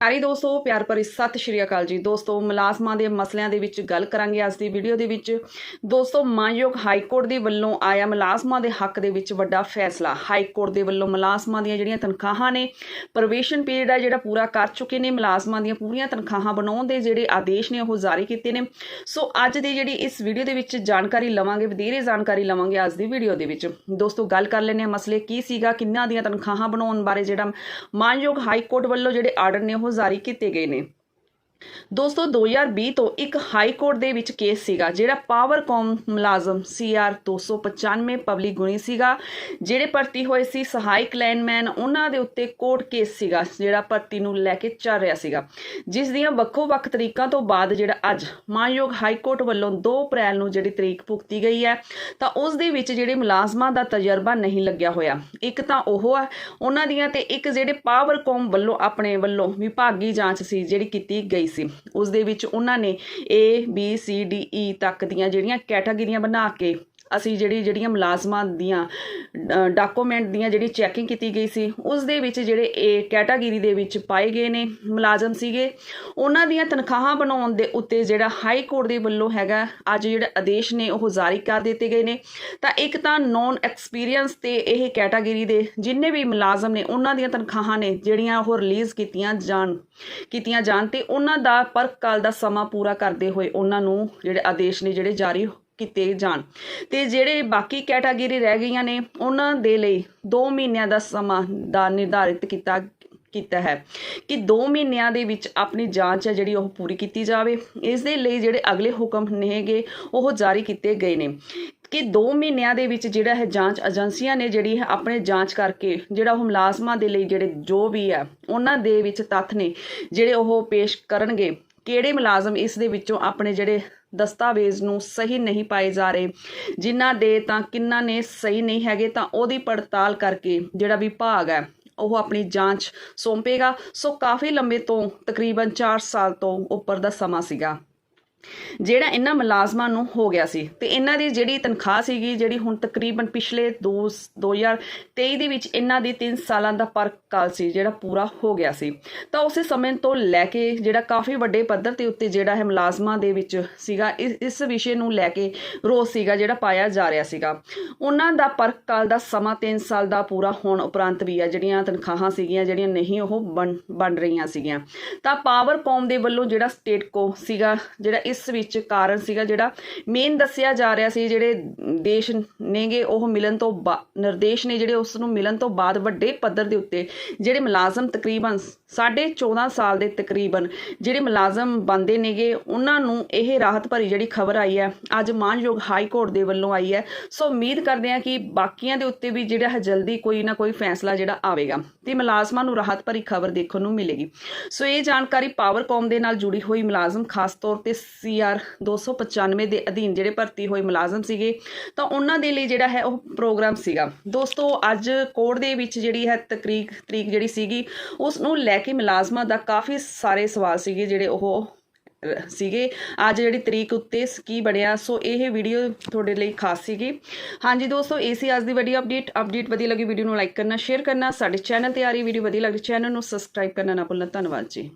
ਪਿਆਰੀ ਦੋਸਤੋ, ਪਿਆਰ ਭਰੀ ਸਤਿ ਸ਼੍ਰੀ ਅਕਾਲ ਜੀ। ਦੋਸਤੋ, ਮੁਲਾਜ਼ਮਾਂ ਦੇ ਮਸਲਿਆਂ ਦੇ ਵਿੱਚ ਗੱਲ ਕਰਾਂਗੇ ਅੱਜ ਦੀ ਵੀਡੀਓ ਦੇ ਵਿੱਚ। ਦੋਸਤੋ, ਮਾਨਯੋਗ ਹਾਈ ਕੋਰਟ ਦੇ ਵੱਲੋਂ ਆਇਆ ਮੁਲਾਜ਼ਮਾਂ ਦੇ ਹੱਕ ਦੇ ਵਿੱਚ ਵੱਡਾ ਫੈਸਲਾ। ਹਾਈ ਕੋਰਟ ਦੇ ਵੱਲੋਂ ਮੁਲਾਜ਼ਮਾਂ ਦੀਆਂ ਜਿਹੜੀਆਂ ਤਨਖਾਹਾਂ ਨੇ ਪ੍ਰੋਬੇਸ਼ਨ ਪੀਰੀਅਡ ਹੈ ਜਿਹੜਾ ਪੂਰਾ ਕਰ ਚੁੱਕੇ ਨੇ, ਮੁਲਾਜ਼ਮਾਂ ਦੀਆਂ ਪੂਰੀਆਂ ਤਨਖਾਹਾਂ ਬਣਾਉਣ ਦੇ ਜਿਹੜੇ ਆਦੇਸ਼ ਨੇ, ਉਹ ਜਾਰੀ ਕੀਤੇ ਨੇ। ਸੋ, ਅੱਜ ਦੀ ਜਿਹੜੀ ਇਸ ਵੀਡੀਓ ਦੇ ਵਿੱਚ ਜਾਣਕਾਰੀ ਲਵਾਂਗੇ, ਵਧੇਰੇ ਜਾਣਕਾਰੀ ਲਵਾਂਗੇ ਅੱਜ ਦੀ ਵੀਡੀਓ ਦੇ ਵਿੱਚ। ਦੋਸਤੋ, ਗੱਲ ਕਰ ਲੈਂਦੇ ਹਾਂ ਮਸਲੇ ਕੀ ਸੀਗਾ, ਕਿੰਨਾਂ ਦੀਆਂ ਤਨਖਾਹਾਂ ਬਣਾਉਣ ਬਾਰੇ ਜਿਹੜਾ ਮਾਨਯੋਗ ਹਾਈ ਕੋਰਟ ਵੱਲੋਂ ਜਿਹੜੇ ਆਰਡਰ ਨੇ ਉਹ ਜਾਰੀ ਕੀਤੇ ਗਏ ਨੇ ਦੋਸਤੋ 2020 ਤੋਂ ਇੱਕ ਹਾਈ ਕੋਰਟ ਦੇ ਵਿੱਚ ਕੇਸ ਸੀਗਾ, ਜਿਹੜਾ ਪਾਵਰਕੌਮ ਮੁਲਾਜ਼ਮ ਸੀਆਰ 295 ਪਬਲਿਕ ਗੁਣੀ ਸੀਗਾ, ਜਿਹੜੇ ਭਰਤੀ ਹੋਏ ਸੀ ਸਹਾਇਕ ਲਾਈਨਮੈਨ ਉਹਨਾਂ ਦੇ ਉੱਤੇ ਕੋਰਟ ਕੇਸ ਸੀਗਾ, ਜਿਹੜਾ ਭਰਤੀ ਨੂੰ ਲੈ ਕੇ ਚੱਲ ਰਿਹਾ ਸੀਗਾ। ਜਿਸ ਦੀਆਂ ਵੱਖੋ-ਵੱਖ ਤਰੀਕਾਂ ਤੋਂ ਬਾਅਦ ਜਿਹੜਾ ਅੱਜ ਮਾਨਯੋਗ ਹਾਈ ਕੋਰਟ ਵੱਲੋਂ 2 ਅਪ੍ਰੈਲ ਨੂੰ ਜਿਹੜੀ ਤਰੀਕ ਭੁਗਤੀ ਗਈ ਹੈ, ਤਾਂ ਉਸ ਦੇ ਵਿੱਚ ਜਿਹੜੇ ਮੁਲਾਜ਼ਮਾਂ ਦਾ ਤਜਰਬਾ ਨਹੀਂ ਲੱਗਿਆ ਹੋਇਆ। ਇੱਕ ਤਾਂ ਉਹ ਆ, ਉਹਨਾਂ ਦੀਆਂ ਤੇ ਇੱਕ ਜਿਹੜੇ ਪਾਵਰਕੌਮ ਵੱਲੋਂ, ਆਪਣੇ ਵੱਲੋਂ ਵਿਭਾਗੀ ਜਾਂਚ ਸੀ, ਜਿਹੜੀ ਕੀਤੀ ਗਈ ਸੀ। ਉਸ ਦੇ ਵਿੱਚ ਉਹਨਾਂ ਨੇ A B C D E ਤੱਕ ਦੀਆਂ ਜਿਹੜੀਆਂ ਕੈਟਾਗਰੀਆਂ ਬਣਾ ਕੇ ਅਸੀਂ ਜਿਹੜੀ, ਜਿਹੜੀਆਂ ਮੁਲਾਜ਼ਮਾਂ ਦੀਆਂ ਡਾਕੂਮੈਂਟ ਦੀਆਂ ਜਿਹੜੀ ਚੈਕਿੰਗ ਕੀਤੀ ਗਈ ਸੀ ਉਸ ਦੇ ਵਿੱਚ ਜਿਹੜੇ ਇਹ ਕੈਟਾਗਰੀ ਦੇ ਵਿੱਚ ਪਾਏ ਗਏ ਨੇ ਮੁਲਾਜ਼ਮ ਸੀਗੇ। ਉਹਨਾਂ ਦੀਆਂ ਤਨਖਾਹਾਂ ਬਣਾਉਣ ਦੇ ਉੱਤੇ ਜਿਹੜਾ ਹਾਈ ਕੋਰਟ ਦੇ ਵੱਲੋਂ ਹੈਗਾ, ਅੱਜ ਜਿਹੜੇ ਆਦੇਸ਼ ਨੇ ਉਹ ਜਾਰੀ ਕਰ ਦਿੱਤੇ ਗਏ ਨੇ। ਤਾਂ ਇੱਕ ਤਾਂ ਨੌਨ ਐਕਸਪੀਰੀਅੰਸ ਤੇ ਇਹ ਕੈਟਾਗਰੀ ਦੇ ਜਿੰਨੇ ਵੀ ਮੁਲਾਜ਼ਮ ਨੇ, ਉਹਨਾਂ ਦੀਆਂ ਤਨਖਾਹਾਂ ਨੇ ਜਿਹੜੀਆਂ ਉਹ ਰਿਲੀਜ਼ ਕੀਤੀਆਂ ਜਾਣ ਕੀਤੀਆਂ ਜਾਣ ਤੇ ਉਹਨਾਂ ਦਾ ਪਰ ਕਾਲ ਦਾ ਸਮਾਂ ਪੂਰਾ ਕਰਦੇ ਹੋਏ ਉਹਨਾਂ ਨੂੰ ਜਿਹੜੇ ਆਦੇਸ਼ ਨੇ ਜਿਹੜੇ ਜਾਰੀ ਕੀਤੇ ਜਾਣ। ਤੇ ਜਿਹੜੇ ਬਾਕੀ ਕੈਟਾਗਰੀ ਰਹਿ ਗਈਆਂ ਨੇ, ਉਹਨਾਂ ਦੇ ਲਈ 2 ਮਹੀਨਿਆਂ ਦਾ ਸਮਾਂ ਦਾ ਨਿਰਧਾਰਿਤ ਕੀਤਾ ਕੀਤਾ ਹੈ ਕਿ 2 ਮਹੀਨਿਆਂ ਦੇ ਵਿੱਚ ਆਪਣੀ ਜਾਂਚ ਹੈ ਜਿਹੜੀ ਉਹ ਪੂਰੀ ਕੀਤੀ ਜਾਵੇ। ਇਸ ਦੇ ਲਈ ਜਿਹੜੇ ਅਗਲੇ ਹੁਕਮ ਨੇਗੇ, ਉਹ ਜਾਰੀ ਕੀਤੇ ਗਏ ਨੇ ਕਿ 2 ਮਹੀਨਿਆਂ ਦੇ ਵਿੱਚ ਜਿਹੜਾ ਹੈ ਜਾਂਚ ਏਜੰਸੀਆਂ ਨੇ ਜਿਹੜੀ ਹੈ ਆਪਣੇ ਜਾਂਚ ਕਰਕੇ ਜਿਹੜਾ ਉਹ ਮੁਲਾਜ਼ਮਾਂ ਦੇ ਲਈ ਜਿਹੜੇ ਜੋ ਵੀ ਹੈ, ਉਹਨਾਂ ਦੇ ਵਿੱਚ ਤੱਥ ਨੇ ਜਿਹੜੇ ਉਹ ਪੇਸ਼ ਕਰਨਗੇ। ਕਿਹੜੇ ਮੁਲਾਜ਼ਮ ਇਸ ਦੇ ਵਿੱਚੋਂ ਆਪਣੇ ਜਿਹੜੇ ਦਸਤਾਵੇਜ਼ ਨੂੰ ਸਹੀ ਨਹੀਂ ਪਾਏ ਜਾ ਰਹੇ। ਜਿਨ੍ਹਾਂ ਦੇ ਤਾਂ ਕਿੰਨਾ ਨੇ ਸਹੀ ਨਹੀਂ ਹੈਗੇ, ਤਾਂ ਉਹਦੀ ਪੜਤਾਲ ਕਰਕੇ ਜਿਹੜਾ ਵਿਭਾਗ ਹੈ, ਉਹ ਆਪਣੀ ਜਾਂਚ ਸੌਂਪੇਗਾ। ਸੋ ਕਾਫੀ ਲੰਬੇ ਤੋਂ ਤਕਰੀਬਨ 4 ਸਾਲ ਤੋਂ ਉੱਪਰ ਦਾ ਸਮਾਂ ਸੀਗਾ। ਜਿਹੜਾ ਇਹਨਾਂ ਮੁਲਾਜ਼ਮਾਂ ਨੂੰ ਹੋ ਗਿਆ ਸੀ ਤੇ ਇਹਨਾਂ ਦੀ ਜਿਹੜੀ ਤਨਖਾਹ ਸੀਗੀ, ਜਿਹੜੀ ਹੁਣ ਤਕਰੀਬਨ ਪਿਛਲੇ 2 2023 ਦੇ ਵਿੱਚ ਇਹਨਾਂ ਦੀ 3 ਸਾਲਾਂ ਦਾ ਪਰ ਕਾਲ ਸੀ, ਜਿਹੜਾ ਪੂਰਾ ਹੋ ਗਿਆ ਸੀ। ਤਾਂ ਉਸੇ ਸਮੇਂ ਤੋਂ ਲੈ ਕੇ ਜਿਹੜਾ ਕਾਫੀ ਵੱਡੇ ਪੱਧਰ ਤੇ ਉੱਤੇ ਜਿਹੜਾ ਹੈ ਮੁਲਾਜ਼ਮਾਂ ਦੇ ਵਿੱਚ ਸੀਗਾ, ਇਸ ਇਸ ਵਿਸ਼ੇ ਨੂੰ ਲੈ ਕੇ ਰੋਸ ਸੀਗਾ, ਜਿਹੜਾ ਪਾਇਆ ਜਾ ਰਿਹਾ ਸੀਗਾ। ਉਹਨਾਂ ਦਾ ਪਰ ਕਾਲ ਦਾ ਸਮਾਂ 3 ਸਾਲ ਦਾ ਪੂਰਾ ਹੋਣ ਉਪਰੰਤ ਵੀ ਆ, ਜਿਹੜੀਆਂ ਤਨਖਾਹਾਂ ਸੀਗੀਆਂ, ਜਿਹੜੀਆਂ ਨਹੀਂ ਉਹ ਬਣ ਬਣ ਰਹੀਆਂ ਸੀਗੀਆਂ। ਤਾਂ ਪਾਵਰ ਕੌਮ ਦੇ ਵੱਲੋਂ ਜਿਹੜਾ ਸਟੇਟ ਕੋ ਸੀਗਾ, ਜਿਹੜਾ ਇਸ ਵਿੱਚ ਕਾਰਨ ਸੀਗਾ ਜਿਹੜਾ ਮੇਨ ਦੱਸਿਆ ਜਾ ਰਿਹਾ ਸੀ, ਜਿਹੜੇ ਦੇਸ਼ ਨੇਗੇ, ਉਹ ਮਿਲਣ ਤੋਂ ਨਿਰਦੇਸ਼ ਨੇ ਜਿਹੜੇ ਉਸ ਨੂੰ ਮਿਲਣ ਤੋਂ ਬਾਅਦ ਵੱਡੇ ਪੱਧਰ ਦੇ ਉੱਤੇ ਜਿਹੜੇ ਮੁਲਾਜ਼ਮ ਤਕਰੀਬਨ 14.5 ਸਾਲ ਦੇ ਤਕਰੀਬਨ ਜਿਹੜੇ ਮੁਲਾਜ਼ਮ ਬੰਦੇ ਨੇਗੇ, ਉਹਨਾਂ ਨੂੰ ਇਹ ਰਾਹਤ ਭਰੀ ਜਿਹੜੀ ਖਬਰ ਆਈ ਹੈ, ਅੱਜ ਮਾਨਯੋਗ ਹਾਈ ਕੋਰਟ ਦੇ ਵੱਲੋਂ ਆਈ ਹੈ। ਸੋ ਉਮੀਦ ਕਰਦੇ ਹਾਂ ਕਿ ਬਾਕੀਆਂ ਦੇ ਉੱਤੇ ਵੀ ਜਿਹੜਾ ਹੈ ਜਲਦੀ ਕੋਈ ਨਾ ਕੋਈ ਫੈਸਲਾ ਜਿਹੜਾ ਆਵੇਗਾ ਤੇ ਮੁਲਾਜ਼ਮਾਂ ਨੂੰ ਰਾਹਤ ਭਰੀ ਖਬਰ ਦੇਖਣ ਨੂੰ ਮਿਲੇਗੀ। ਸੋ ਇਹ ਜਾਣਕਾਰੀ ਪਾਵਰਕੌਮ ਦੇ ਨਾਲ ਜੁੜੀ ਹੋਈ ਮੁਲਾਜ਼ਮ, ਖਾਸ ਤੌਰ ਤੇ ਸੀਆਰ 295 ਦੇ ਅਧੀਨ ਜਿਹੜੇ ਭਰਤੀ ਹੋਏ ਮੁਲਾਜ਼ਮ ਸੀਗੇ, ਤਾਂ ਉਹਨਾਂ ਦੇ ਲਈ ਜਿਹੜਾ ਹੈ ਉਹ ਪ੍ਰੋਗਰਾਮ ਸੀਗਾ। ਦੋਸਤੋ, ਅੱਜ ਕੋਰਟ ਦੇ ਵਿੱਚ ਜਿਹੜੀ ਹੈ ਤਕਰੀਕ, ਤਰੀਕ ਜਿਹੜੀ ਸੀਗੀ ਉਸ ਨੂੰ ਲੈ ਕੇ ਮੁਲਾਜ਼ਮਾਂ ਦਾ ਕਾਫੀ ਸਾਰੇ ਸਵਾਲ ਸੀਗੇ ਜਿਹੜੇ ਉਹ ਸੀਗੇ। ਅੱਜ ਜਿਹੜੀ ਤਰੀਕ ਉੱਤੇ ਕੀ ਬਣਿਆ, ਸੋ ਇਹ ਵੀਡੀਓ ਤੁਹਾਡੇ ਲਈ ਖਾਸ ਸੀਗੀ। ਹਾਂਜੀ ਦੋਸਤੋ, ਇਹ ਸੀ ਅੱਜ ਦੀ ਵੱਡੀ ਅਪਡੇਟ ਅਪਡੇਟ ਵਧੀਆ ਲੱਗੀ ਵੀਡੀਓ ਨੂੰ ਲਾਈਕ ਕਰਨਾ ਸ਼ੇਅਰ ਕਰਨਾ। ਸਾਡੇ ਚੈਨਲ ਤੇ ਆ ਰਹੀ ਵੀਡੀਓ ਵਧੀਆ ਲੱਗਦੀ ਚੈਨਲ ਨੂੰ ਸਬਸਕ੍ਰਾਈਬ ਕਰਨਾ ਨਾ ਭੁੱਲਣਾ। ਧੰਨਵਾਦ ਜੀ।